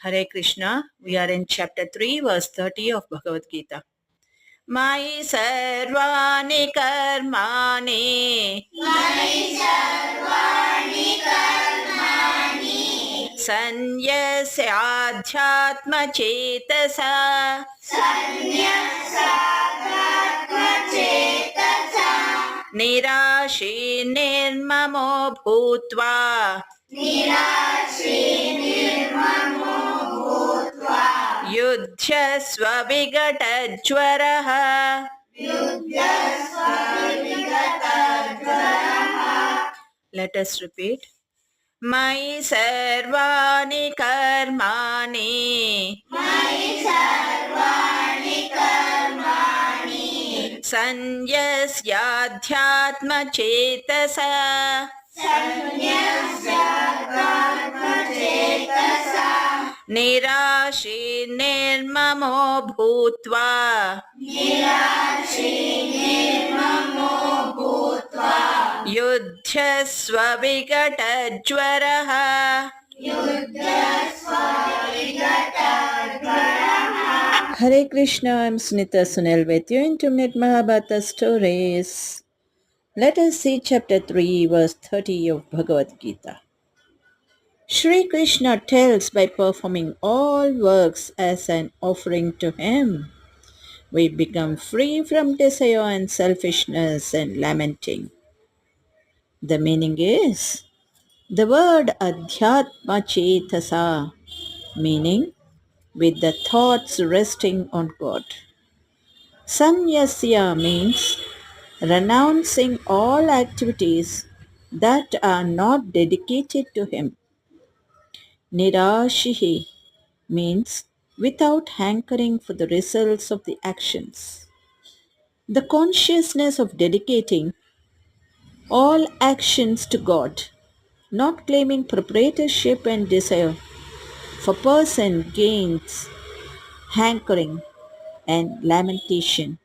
Hare Krishna. We are in chapter 3, verse 30 of Bhagavad Gita. Mai sarvani karmani सन्यस्याध्यात्मचेतसा निराशी निर्ममो भूत्वा युद्ध स्वविघटज्वरः Let us repeat. मयि सर्वाणि कर्माणि। मयि सर्वाणि कर्माणि निराशि निर्ममो भूत्वा। युद्ध स्विघट ज्वर। Hare Krishna I am Sunita Sunel with you in to met Mahabharat stories let us see chapter three verse thirty of Bhagavad Gita Shri Krishna tells by performing all works as an offering to him, we become free from desire and selfishness and lamenting. The meaning is the word Adhyatma Chetasa, meaning with the thoughts resting on God. Sanyasya means renouncing all activities that are not dedicated to Him. Nirashihi means without hankering for the results of the actions. The consciousness of dedicating all actions to God, not claiming proprietorship and desire for person gains hankering and lamentation.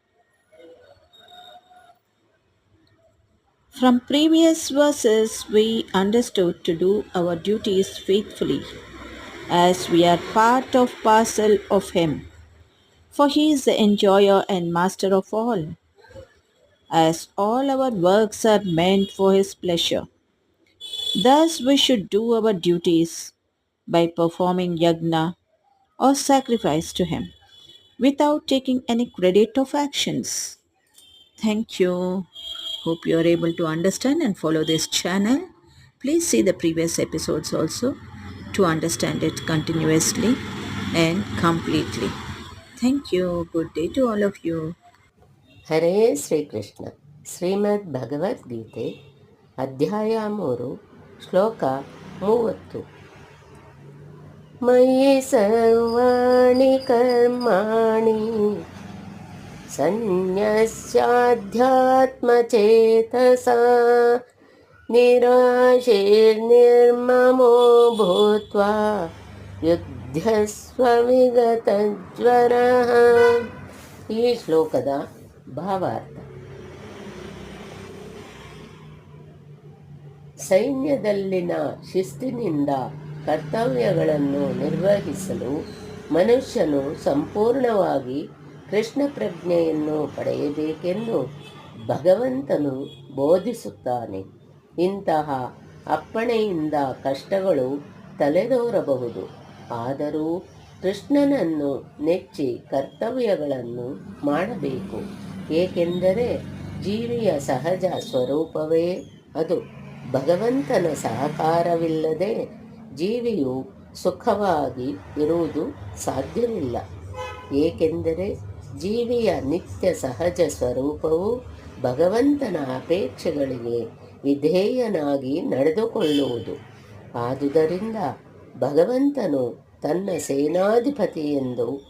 From previous verses, we understood to do our duties faithfully, as we are part of parcel of Him, for He is the enjoyer and master of all, as all our works are meant for His pleasure. Thus we should do our duties by performing yagna or sacrifice to Him without taking any credit of actions. Thank you. Hope you are able to understand and follow this channel. Please see the previous episodes also to understand it continuously and completely. Thank you. Good day to all of you. ಹರೇ ಶ್ರೀಕೃಷ್ಣ ಶ್ರೀಮದ್ ಭಗವದ್ಗೀತೆ ಅಧ್ಯಾಯ ಮೂರು ಶ್ಲೋಕ ಮೂವತ್ತು ಮಯಿ ಸರ್ವಾಣಿ ಕರ್ಮಾಣಿ ಸನ್ಯಸ್ಯಾಧ್ಯಾತ್ಮಚೇತಸ निराशेर्निर्ममो भूत्वा ಯುದ್ಧಸ್ವ ವಿಗತಜ್ವರಃ ಈ ಶ್ಲೋಕದ ಭಾವಾರ್ಥ. ಸೈನ್ಯದಲ್ಲಿನ ಶಿಸ್ತಿನಿಂದ ಕರ್ತವ್ಯಗಳನ್ನು ನಿರ್ವಹಿಸಲು ಮನುಷ್ಯನು ಸಂಪೂರ್ಣವಾಗಿ ಕೃಷ್ಣ ಪ್ರಜ್ಞೆಯನ್ನು ಪಡೆಯಬೇಕೆಂದು ಭಗವಂತನು ಬೋಧಿಸುತ್ತಾನೆ. ಇಂತಹ ಅಪ್ಪಣೆಯಿಂದ ಕಷ್ಟಗಳು ತಲೆದೋರಬಹುದು. ಆದರೂ ಕೃಷ್ಣನನ್ನು ನೆಚ್ಚಿ ಕರ್ತವ್ಯಗಳನ್ನು ಮಾಡಬೇಕು. ಏಕೆಂದರೆ ಜೀವಿಯ ಸಹಜ ಸ್ವರೂಪವೇ ಅದು. ಭಗವಂತನ ಸಹಕಾರವಿಲ್ಲದೆ ಜೀವಿಯು ಸುಖವಾಗಿ ಇರುವುದು ಸಾಧ್ಯವಿಲ್ಲ. ಏಕೆಂದರೆ ಜೀವಿಯ ನಿತ್ಯ ಸಹಜ ಸ್ವರೂಪವು ಭಗವಂತನ ಅಪೇಕ್ಷೆಗಳಿಗೆ ವಿಧೇಯನಾಗಿ ನಡೆದುಕೊಳ್ಳುವುದು. ಆದುದರಿಂದ ಭಗವಂತನು ತನ್ನ ಸೇನಾಧಿಪತಿ ಎಂದು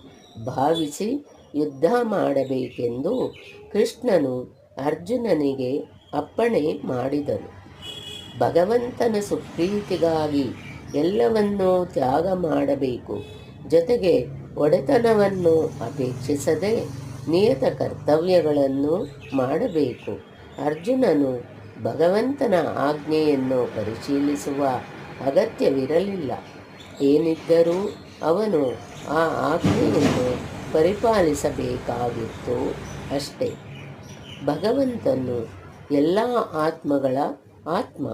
ಭಾವಿಸಿ ಯುದ್ಧ ಮಾಡಬೇಕೆಂದು ಕೃಷ್ಣನು ಅರ್ಜುನನಿಗೆ ಅಪ್ಪಣೆ ಮಾಡಿದನು. ಭಗವಂತನ ಸುಪ್ರೀತಿಗಾಗಿ ಎಲ್ಲವನ್ನೂ ತ್ಯಾಗ ಮಾಡಬೇಕು. ಜೊತೆಗೆ ಒಡೆತನವನ್ನು ಅಪೇಕ್ಷಿಸದೆ ನಿಯತ ಕರ್ತವ್ಯಗಳನ್ನು ಮಾಡಬೇಕು. ಅರ್ಜುನನು ಭಗವಂತನ ಆಜ್ಞೆಯನ್ನು ಪರಿಶೀಲಿಸುವ ಅಗತ್ಯವಿರಲಿಲ್ಲ. ಏನಿದ್ದರೂ ಅವನು ಆ ಆಜ್ಞೆಯನ್ನು ಪರಿಪಾಲಿಸಬೇಕಾಗಿತ್ತು ಅಷ್ಟೇ. ಭಗವಂತನು ಎಲ್ಲ ಆತ್ಮಗಳ ಆತ್ಮ,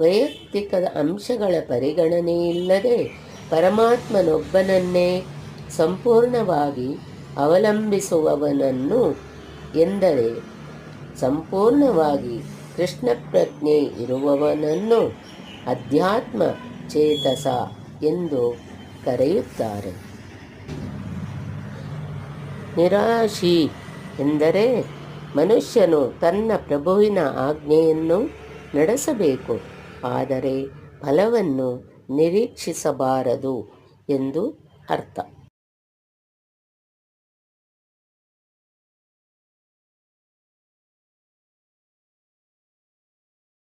ವೈಯಕ್ತಿಕ ಅಂಶಗಳ ಪರಿಗಣನೆಯಿಲ್ಲದೆ ಪರಮಾತ್ಮನೊಬ್ಬನನ್ನೇ ಸಂಪೂರ್ಣವಾಗಿ ಅವಲಂಬಿಸುವವನನ್ನು ಎಂದರೆ ಸಂಪೂರ್ಣವಾಗಿ ಕೃಷ್ಣ ಪ್ರಜ್ಞೆ ಇರುವವನನ್ನು ಅಧ್ಯಾತ್ಮ ಚೇತಸ ಎಂದು ಕರೆಯುತ್ತಾರೆ. ನಿರಾಶಿ ಎಂದರೆ ಮನುಷ್ಯನು ತನ್ನ ಪ್ರಭುವಿನ ಆಜ್ಞೆಯನ್ನು ನಡೆಸಬೇಕು, ಆದರೆ ಫಲವನ್ನು ನಿರೀಕ್ಷಿಸಬಾರದು ಎಂದು ಅರ್ಥ.